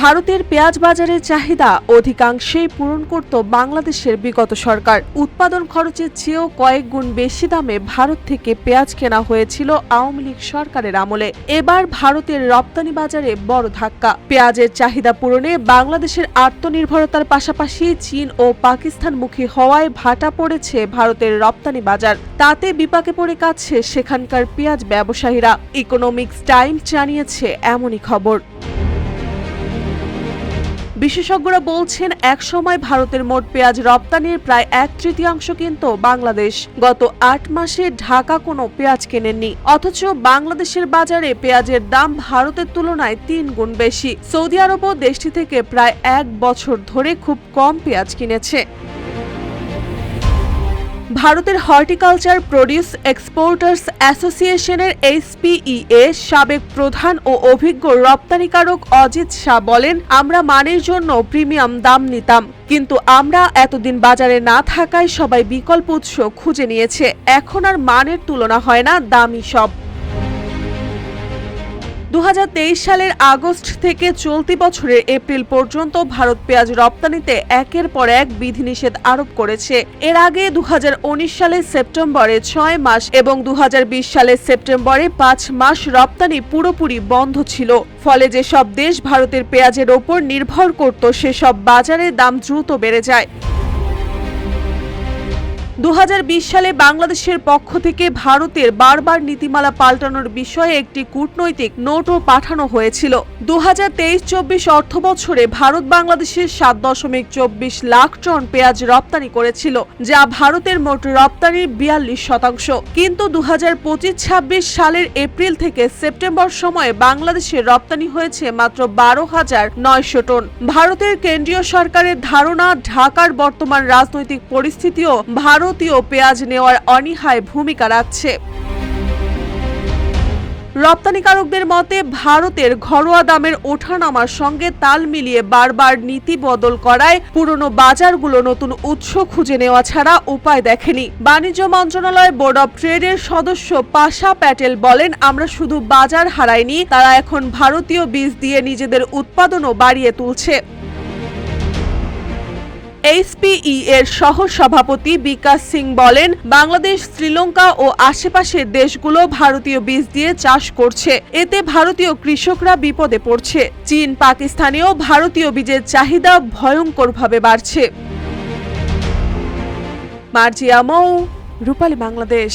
ভারতের পেঁয়াজ বাজারের চাহিদা অধিকাংশেই পূরণ করত বাংলাদেশের বিগত সরকার। উৎপাদন খরচের চেয়েও কয়েক গুণ বেশি দামে ভারত থেকে পেঁয়াজ কেনা হয়েছিল আওয়ামী লীগ সরকারের আমলে। এবার ভারতের রপ্তানি বাজারে বড় ধাক্কা। পেঁয়াজের চাহিদা পূরণে বাংলাদেশের আত্মনির্ভরতার পাশাপাশি চীন ও পাকিস্তানমুখী হওয়ায় ভাটা পড়েছে ভারতের রপ্তানি বাজার। তাতে বিপাকে পড়ে কাছে সেখানকার পেঁয়াজ ব্যবসায়ীরা। ইকোনমিক্স টাইম জানিয়েছে এমনই খবর। বিশেষজ্ঞরা বলছেন এক সময় ভারতের মোট পেঁয়াজ রপ্তানির প্রায় এক তৃতীয়াংশ কিন্তু বাংলাদেশ। গত আট মাসে ঢাকা কোনো পেঁয়াজ কেনেননি। অথচ বাংলাদেশের বাজারে পেঁয়াজের দাম ভারতের তুলনায় তিন গুণ বেশি। সৌদি আরবও দেশটি থেকে প্রায় এক বছর ধরে খুব কম পেঁয়াজ কিনেছে। ভারতের হর্টিকালচার প্রডিউস এক্সপোর্টার্স অ্যাসোসিয়েশনের এইচপিইএ সাবেক প্রধান ও অভিজ্ঞ রপ্তানিকারক অজিত শাহ বলেন, আমরা মানের জন্য প্রিমিয়াম দাম নিতাম, কিন্তু আমরা এতদিন বাজারে না থাকায় সবাই বিকল্প উৎস খুঁজে নিয়েছে। এখন আর মানের তুলনা হয় না দামি সব। দুহাজার তেইশ সালের আগস্ট থেকে চলতি বছরের এপ্রিল পর্যন্ত ভারত পেঁয়াজ রপ্তানিতে একের পর এক বিধিনিষেধ আরোপ করেছে। এর আগে দুহাজার উনিশ সালের সেপ্টেম্বরে ছয় মাস এবং দুহাজার বিশ সালের সেপ্টেম্বরে পাঁচ মাস রপ্তানি পুরোপুরি বন্ধ ছিল। ফলে যেসব দেশ ভারতের পেঁয়াজের ওপর নির্ভর করত, সেসব বাজারে দাম দ্রুত বেড়ে যায়। দু হাজার বিশ সালে বাংলাদেশের পক্ষ থেকে ভারতের বারবার নীতিমালা পাল্টানোর বিষয়ে একটি কূটনৈতিক নোটও পাঠানো হয়েছিল। দু হাজার তেইশ চব্বিশ অর্থ বছরে ভারত বাংলাদেশের সাত দশমিক চব্বিশ লাখ টন পেঁয়াজ রপ্তানি করেছিল, যা ভারতের মোট রপ্তানির বিয়াল্লিশ শতাংশ। কিন্তু দু হাজার পঁচিশ ছাব্বিশ সালের এপ্রিল থেকে সেপ্টেম্বর সময়ে বাংলাদেশের রপ্তানি হয়েছে মাত্র বারো হাজার নয়শো টন। ভারতের কেন্দ্রীয় সরকারের ধারণা, ঢাকার বর্তমান রাজনৈতিক পরিস্থিতিও ভারতীয় পেঁয়াজ নেওয়ার অনীহায় ভূমিকা রাখছে। রপ্তানিকারকদের মতে, ভারতের ঘরোয়া দামের ওঠানামার সঙ্গে তাল মিলিয়ে বারবার নীতি বদল করায় পুরনো বাজারগুলো নতুন উৎস খুঁজে নেওয়া ছাড়া উপায় দেখেনি। বাণিজ্য মন্ত্রণালয় বোর্ড অব ট্রেডের সদস্য পাশা প্যাটেল বলেন, আমরা শুধু বাজার হারাইনি, তারা এখন ভারতীয় বীজ দিয়ে নিজেদের উৎপাদনও বাড়িয়ে তুলছে। এইচপিই এর সহ সভাপতি বিকাশ সিং বলেন, বাংলাদেশ, শ্রীলঙ্কা ও আশেপাশের দেশগুলো ভারতীয় বীজ দিয়ে চাষ করছে। এতে ভারতীয় কৃষকরা বিপদে পড়ছে। চীন, পাকিস্তানেও ভারতীয় বীজের চাহিদা ভয়ঙ্করভাবে বাড়ছে। মার্জিয়া মৌ রূপালী বাংলাদেশ।